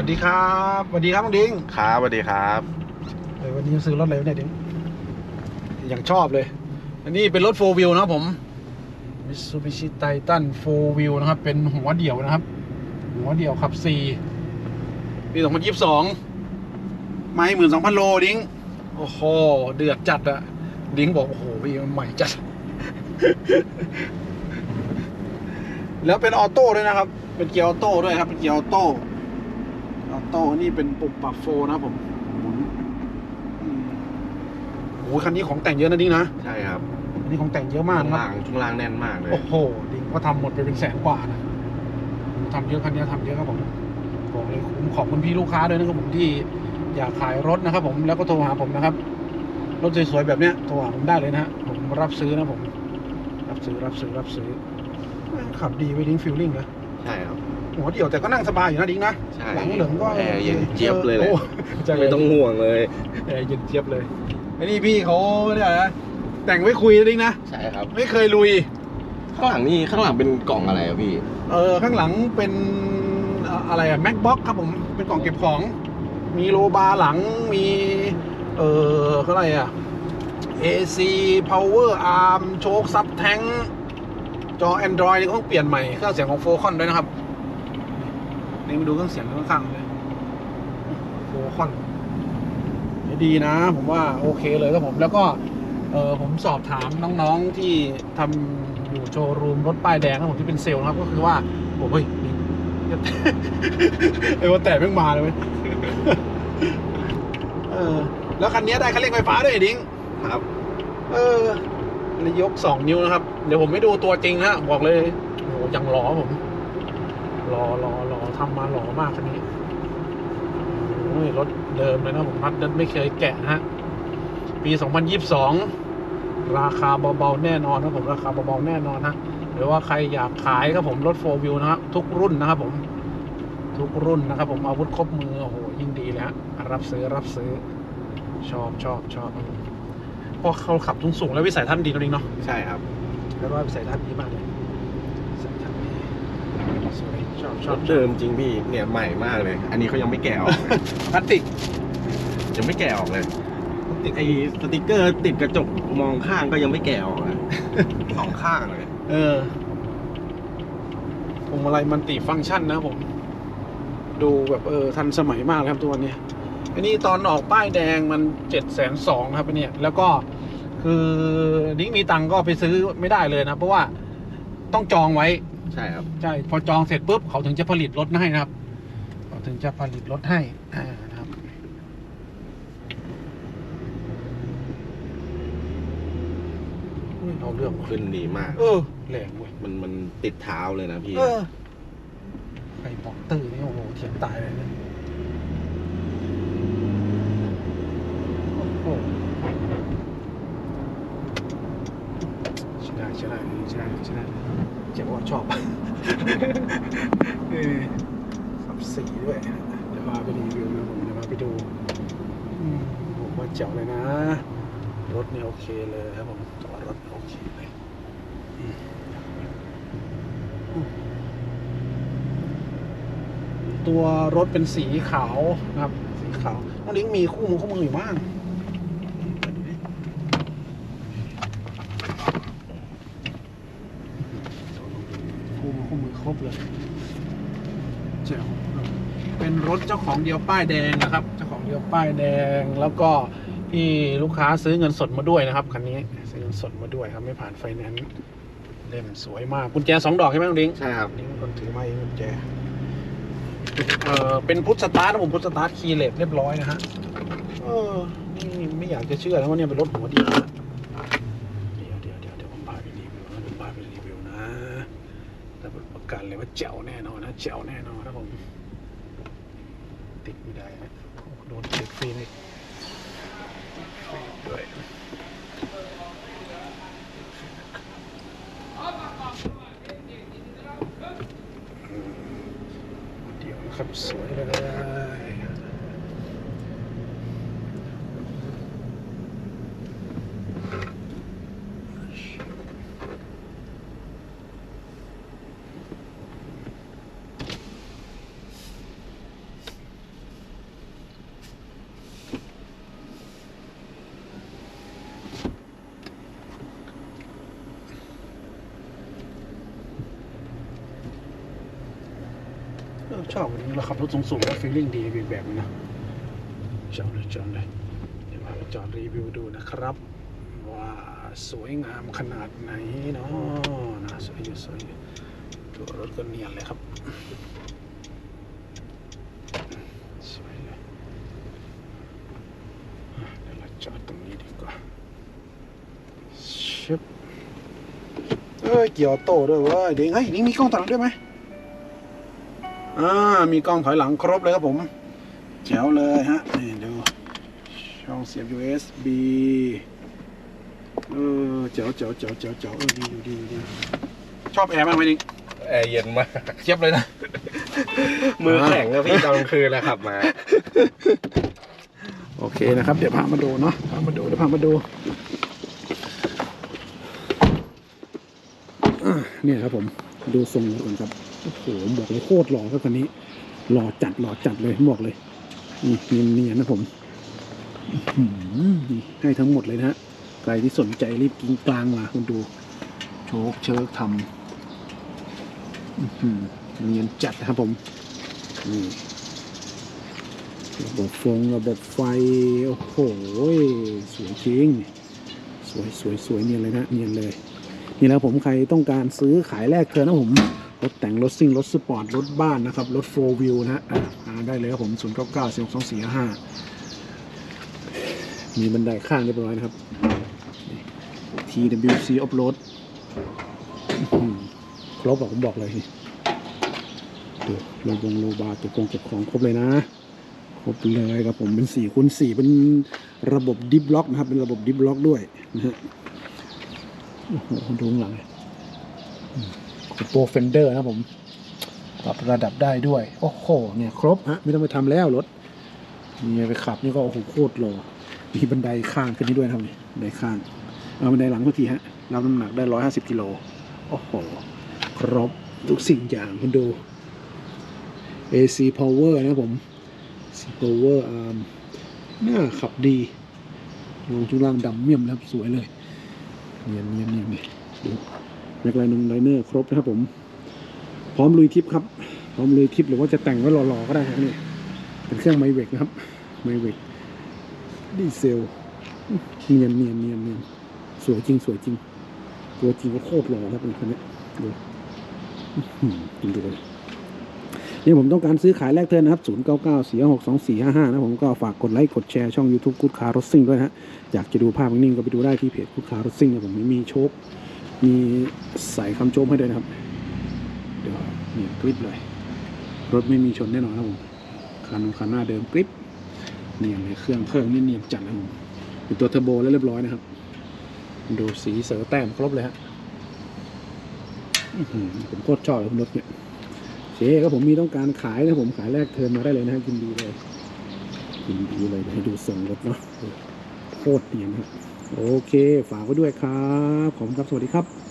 วัสดีครับสวัสดีครับน้องดิ้งครับสวัสดีครับเออวันนี้ซื้อรถอะไรวะเนี่ยดิ้งอย่างชอบเลย อันนี้เป็นรถโฟวิวนะครับผม Mitsubishi Titan 4 Wheel นะครับ เป็นหัวเดี่ยวนะครับ หัวเดี่ยวขับ4ปี2022ไม่หมื่นสองพันโลดิ้งโอ้โหเดือดจัดอะดิ้งบอกโอ้โหพี่มันใหม่จัด แล้วเป็นออโต้ด้วยนะครับ เป็นเกียร์ออโต้ด้วยครับ เป็นเกียร์ออโต้ออ โต้นี่เป็นปุ่มปรับโฟนะครับผมหมุนอืมโอ้โหคันนี้ของแต่งเยอะนะดิ้งนะใช่ครับอันนี้ของแต่งเยอะมากช่วงนะครับล่างช่วงล่างแน่นมากเลยโอ้โหดิ้งก็ทำหมดไปเป็นแสนกว่านะทำเยอะคันนี้ทำเยอะครับผมบอกเลยผมขอบคุณพี่ลูกค้าด้วยนะครับผมที่อยากขายรถนะครับ ผมแล้วก็โทรหาผมนะครับรถสวยๆแบบเนี้ยโทรหาผมได้เลยนะฮะผมรับซื้อนะผม รับซื้อรับซื้อรับซื้อแม่งขับดีไปดิ้งฟิลลิ่งนะ ใช่ครับ หัวเดี่ยวแต่ก็นั่งสบายอยู่นะดิ้งนะใช่หลังเหลืองก็แอร์เย็นเจี๊ยบเลยแหละ โอ้ใจไม่ต้องห่วงเลย แอร์เย็นเจี๊ยบเลยไอ้นี่พี่เขาเนี่ยนะแต่งไว้คุยนะดิ้งนะใช่ครับ ไม่เคยลุย ข้างหลังนี่ข้างหลังเป็นกล่องอะไรอะพี่ เออข้างหลังเป็นเอ่ออะไรอะ MacBook ครับผมเป็นกล่องเก็บของ มีโลบาร์หลังมี เออเขาอะไรอะ AC Power Arm โชคซับแทงจอ Android นี่ก็ต้องเปลี่ยนใหม่เครื่องเสียงของโฟคอนด้วยนะครับ นี่มาดูเครื่องเสียงข้างๆเลยโฟคอนดีนะ ผมว่าโอเคเลยครับผมแล้วก็เออผมสอบถามน้องๆที่ทำอยู่โชว์รูมรถป้ายแดงครับผมที่เป็นเซลล์ครับก็คือว่าโอ้เฮ้ยไอ้ว่าแต่เพิ่งมาเลยเว้ยเออ แล้วคันนี้ได้คันเร่งไฟฟ้าด้วยไอ้ดิ้งครับ เออนี่ยกสองนิ้วนะครับ เดี๋ยวผมไม่ดูตัวจริงนะบอกเลยโอ้โหยังหล่อผม หล่อหล่อหล่อทำมาหล่อมากคันนี้โอ้ยรถเดิมเลยนะผมพัดนั้นไม่เคยแกะนะฮะ ปี 2022 ราคาเบาๆแน่นอนครับผมราคาเบาๆแน่นอนนะหรือว่าใครอยากขายครับผมรถโฟวิวนะครับทุกรุ่นนะครับผมทุกรุ่นนะครับผมอาวุธครบมือโอ้โหยิ่งดีเลยฮะรับซื้อรับซื้อชอบชอบชอบครับผมพอเขาขับสูงๆแล้ววิสัยทัศน์ดีจริงๆเนาะใช่ครับ แล้วว่าวิสัยทัศน์ดีมากเลยวิสัยทัศน์ดีสวย ชอบชรอบถเดิมจริงพี่เนี่ยใหม่มากเลย อันนี้เขายังไม่แกะออกเลยพลาสติกยังไม่แกะออกเลยพลาสติกไอ้สติกเกอร์ติดกระจกมองข้างก็ยังไม่แกะออกเลยสองข้างเลย เออพวงมาลัยมันติฟังก์ชันนะครับผม ดูแบบเออทันสมัยมากเลยครับตัวนี้อันนี้ตอนออกป้ายแดงมันเจ็ดแสนสองครับอันเนี้ยแล้วก็คือดิ้งมีตังค์ก็ไปซื้อไม่ได้เลยนะ เพราะว่าต้องจองไว้ ใช่ครับ ใช่พอจองเสร็จปุ๊บเขาถึงจะผลิตรถให้นะครับ เขาถึงจะผลิตรถให้อ่านะครับอุ้ยเอาเรื่องว่ะขึ้นดีมาก เออแรงเว้ยมันมันติดเท้าเลยนะพี่ เออไอ้บอกตื้อนี่โอ้โหเถียงตายเลยนะโอ้โหใช่ได้ใช่ได้ใช่ได้ใช่ได้เจ๋งว่า ชอบเออขับสีด้วย เดี๋ยวพาไปรีวิวนะผมเดี๋ยวพาไปดูผมว่าเจ๋วเลยนะ รถนี่โอเคเลยครับผมจอดรถโอเคเลยตัวรถเป็นสีขาวนะครับ สีขาวน้องลิงมีคู่มือคู่มืออยู่บ้างคู่มือคู่มือค รบเลยเจ๋วเป็นรถเจ้าของเดียวป้ายแดงนะครับ เจ้าของเดียวป้ายแดงแล้วก็ที่ลูกค้าซื้อเงินสดมาด้วยนะครับคันนี้ซื้อเงินสดมาด้วยครับไม่ผ่านไฟแนนซ์เล่มสวยมากกุญแจสองดอกใช่ไหมน้องลิงใช่ครับนี่คนถือมาเองกุญแจเออเป็นพุทธสตาร์ทนะผมพุทธสตาร์ทคีย์เลสเรียบร้อยนะฮะเออนี่ไม่อยากจะเชื่อแล้วว่าเนี่ยเป็นรถหัวเดียวนะ กันเลยว่าแจ๋วแน่นอนนะแจ๋วแน่นอนครับผม ติดไม่ได้นะโดนติดฟรีนี่ด้วยเดี๋ยวนะครับสวยเลย ชอบนนี้เราขับรถสูงๆแล้วฟีลลิ่งดีแบบนึงนะชอบเลยชอบเลยเดี๋ยวมาจอดรีวิวดูนะครับ ว่าสวยงามขนาดไหนเนาะนะสวยอยู่สวยอยู่ตัวรถก็เนียนเลยครับสวยเลยเดี๋ยวเราจอดตรงนี้ดีกว่าชิบเอ้ยเกี่ยวโตด้วยเว้ยเด้งเฮ้ยนี่มีกล้องถอยหลังด้วยไหม อ่ามีกล้องถอยหลังครบเลยครับผมแจ๋วเลยฮะนี่ดูช่องเสียบ USB เออเจ๋วเจ๋วเจ๋วเจ๋วเจ๋วเออดีอยู่ดีอยู่ดีชอบแอร์มากไหมนิงแอร์เย็นมากเทียบเลยนะ มือแข็งอะพี่ตอนกลางคืนแล้วขับมา โอเคนะครับ เดี๋ยวพามาดูเนาะพามาดูเดี๋ยวพามาดูอะเนี่ยครับผม ดูทรงรถก่อนครับโอ้โหบอกเลยโคตรหล่อครับคันนี้หล่อจัดหล่อจัดเลยบอกเลยนี่เนียนๆนะผมให้ทั้งหมดเลยนะฮะใครที่สนใจรีบกินกลางมาคุณดู โชคเชิกทำเนียนจัดนะครับผมนี่ระบบฟงระบบไฟ โอ้โห สวยจริง สวยสวยสวยเนียนเลยนะเนียนเลย นี่แล้วผมใครต้องการซื้อขายแลกเธอนะผม รถแต่งรถซิ่งรถสปอร์ตรถบ้านนะครับ รถโฟวิวนะฮะได้เลยครับผม0 9 9 4 2 4 5มีบันไดข้างเรียบร้อยนะครับ TWC Offroad อื้อหือครบอะผมบอกเลยนี่ดูโลบงโลบาร์ตัวกงเก็บของครบเลยนะ ครบเลยครับผมเป็นสี่คูณสี่เป็นระบบดิฟล็อกนะครับ เป็นระบบดิฟล็อกด้วยนะฮะโอ้โหดูข้างหลัง โปรเฟนเดอร์นะผมปรับระดับได้ด้วย โอ้โห เนี่ยครบฮะไม่ต้องไปทำแล้วรถนี่ไปขับนี่ก็โอ้โหโคตรหล่อมีบันไดข้างขึ้นนี่ด้วยนะครับนี่บันไดข้างเอาบันไดหลังเมื่อกี้ฮะรับน้ำหนักได้ร้อยห้าสิบกิโลโอ้โห ครบทุกสิ่งอย่างคุณดู AC power นะครับผมสโ o เวอร์อาหน้าขับดีลงชุดล่างดำเมี่ยมนะครับสวยเลยเนียนเนียนเนียนเลยดู แม็กไลนงไลเนอร์ครบนะครับผม พร้อมลุยทิปครับ พร้อมลุยทิปหรือว่าจะแต่งไว้หล่อๆก็ได้ครับนี่เป็นเครื่องไมเวกนะครับไมเวกดีเซลเนียนเนียนเนียนเนียนสวยจริง สวยจริง ตัวจริงก็โคตรหล่อครับเป็นคนนี้ดูอื้อหือดูเลยนี่ผมต้องการซื้อขายแลกเทิร์นนะครับ 0 9 9 4 6 2 4 5 5 นะผมก็ฝากกดไลค์ กดแชร์ช่อง YouTube กูดคาร์รถซิ่งด้วยนะฮะ อยากจะดูภาพนิ่งก็ไปดูได้ที่เพจกูดคาร์รถซิ่งนะผมมีโชค มีใส่คำโจมให้ด้วยนะครับ เดี๋ยวเนี่ยคลิปเลย รถไม่มีชนแน่นอนนะผมคันคันหน้าเดิมกริปเนียนเลยเครื่องเครื่องนี่เนียนจัดนะผมเป็นตัวเทอร์โบแล้วเรียบร้อยนะครับ ดูสีเสือแต้มครบเลยฮะผมโคตรชอบเลยรถเนี่ยโอเคก็ผมมีต้องการขายนะผมขายแรกเทินมาได้เลยนะฮะยินดีเลยยินดีเลยให้ดูส่งรถเนาะโคตรเนียนครับ โอเค ฝากไว้ด้วยครับขอบคุณครับ สวัสดีครับ